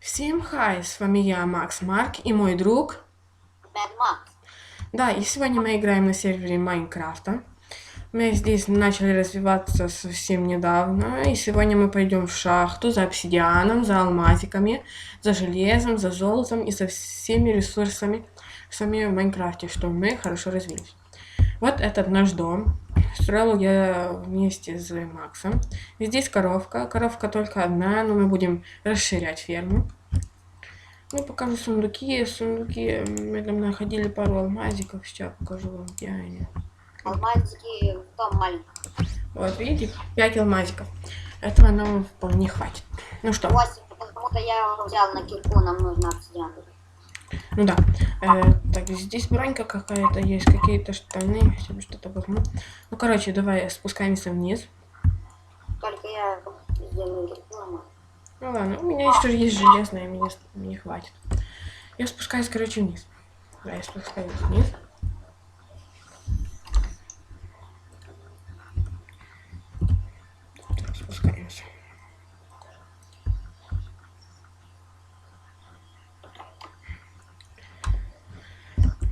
Всем хай, с вами я, Макс Марк и мой друг. Бэд Макс. Да, и сегодня мы играем на сервере Майнкрафта. Мы здесь начали развиваться совсем недавно, и сегодня мы пойдем в шахту за обсидианом, за алмазиками, за железом, за золотом и за всеми ресурсами, сами в Майнкрафте, чтобы мы хорошо развились. Вот этот наш дом. Строил я вместе с Максом. Здесь коровка. Коровка только одна, но мы будем расширять ферму. Ну, покажу сундуки. Сундуки. Мы там находили пару алмазиков. Сейчас покажу вам, где они. Алмазики в том маленьком. Вот, видите, 5 алмазиков. Этого нам вполне хватит. Ну что, 8, потому-то я взял на кирку, нам нужно обсидиан. Ну да. Э, так, здесь бронька какая-то есть, какие-то штаны. Себе что-то возьму. Ну, короче, давай спускаемся вниз. Только я сделаю рекламу. Ну ладно, у меня еще есть железное, мне, мне хватит. Я спускаюсь, короче, вниз. Да, я спускаюсь вниз. Так, спускаемся.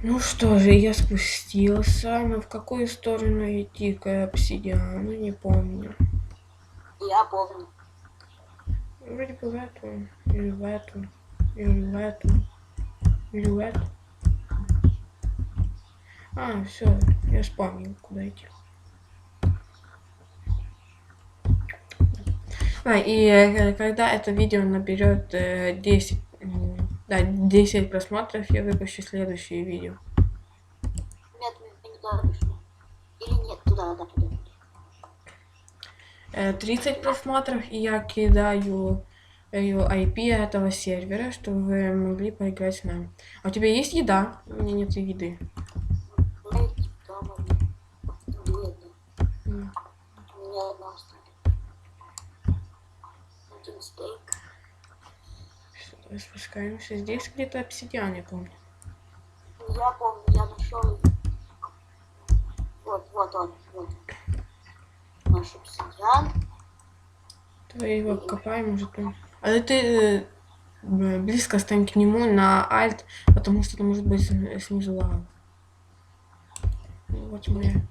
Ну что же, я спустился. Но в какую сторону идти к обсидиану, не помню. Я помню. Вроде бы в эту, или в эту, или в эту, или в эту. А, все, я вспомнил, куда идти. А, и э, когда это видео наберет э, 10, м, да, 10 просмотров, я выпущу следующее видео. Нет, мы не туда. Или нет, туда, да, туда. Э, 30 просмотров, и я кидаю э, IP этого сервера, чтобы вы могли поиграть с нами. А у тебя есть еда? У меня нет еды. М. У меня одна осталась. Сюда спускаемся. Здесь где-то обсидиан, я помню. Я помню, я нашел. Вот, вот он, вот. Наш обсидиан. Давай его копаем, может он. А ты э, близко стань к нему на альт, потому что это может быть с- снизу лава. Вот моя.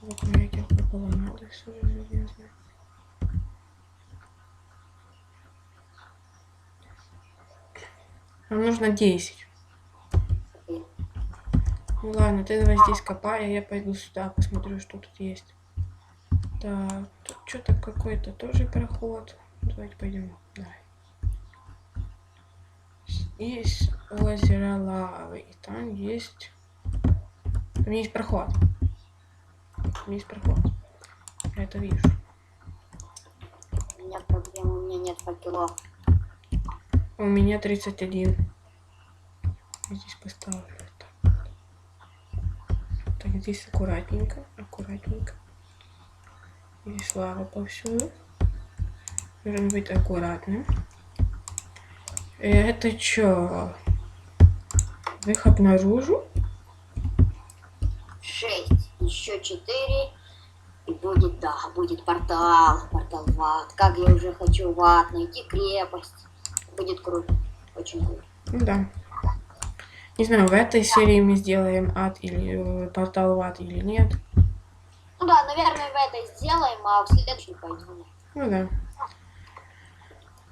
Вот моя кирка была надо, Нам нужно 10. Окей. Ну ладно, ты давай здесь копай, а я пойду сюда, посмотрю, что тут есть. Так, тут что-то какой-то тоже проход. Давайте пойдем. Давай. Здесь озеро лавы, и там есть... Там есть проход. Там есть проход. Я это вижу. У меня проблема, у меня нет факелов. У меня 31. Я здесь поставлю. Так, так здесь аккуратненько, аккуратненько. Здесь лава повсюду. Нужно быть аккуратным. Это чё? Выход наружу? Шесть, еще четыре. И будет, да, будет портал. Портал в ад. Как я уже хочу в ад найти крепость. Будет круто. Очень круто. Ну да. Не знаю, в этой серии мы сделаем ад или э, портал в ад или нет. Ну да, наверное, в этой сделаем, а в следующей пойдем. Ну да.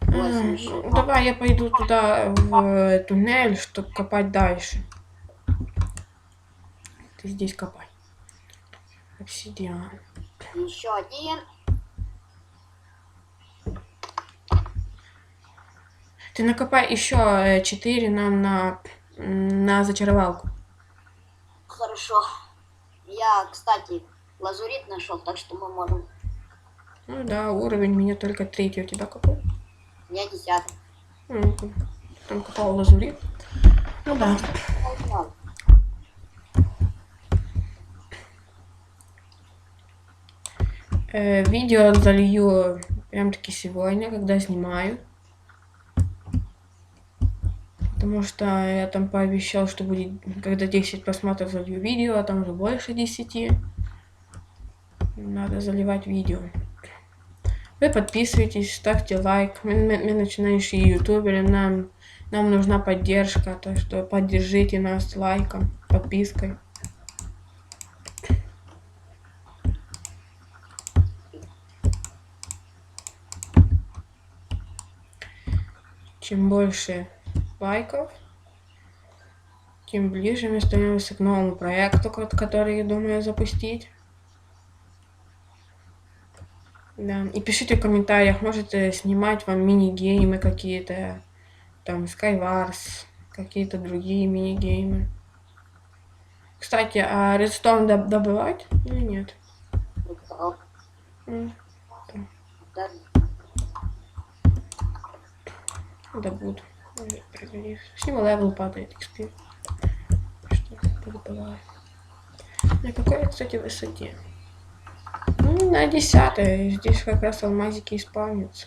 А, еще. ну, Давай я пойду туда в э, туннель, чтобы копать дальше. Ты здесь копай. Обсидиан. Еще один. Ты накопай еще 4 нам на, на зачаровалку. Хорошо. Я, кстати, лазурит нашел, так что мы можем. Ну да, уровень меня только третий. У тебя какой? У меня десятый. М, Там копал лазурит. Ну да. Э, видео залью прям таки сегодня, когда снимаю. Потому что я там пообещал, что будет, когда 10 просмотров залью видео, а там уже больше 10. Надо заливать видео. Вы подписывайтесь, ставьте лайк. Мы, мы- мы начинающие ютуберы, нам, нам нужна поддержка, так что поддержите нас лайком, подпиской. Чем больше лайков, тем ближе мы становимся к новому проекту, ко- который я думаю запустить. Да. И пишите в комментариях, можете снимать вам мини-геймы какие-то, там Skywars, какие-то другие мини-геймы. Кстати, а Redstone доб- добывать или нет? М, Да, Добуду. Пригодится. С него левел падает, XP. Что добываю. На какой, кстати, высоте? Ну, на десятой. Здесь как раз алмазики исполнятся.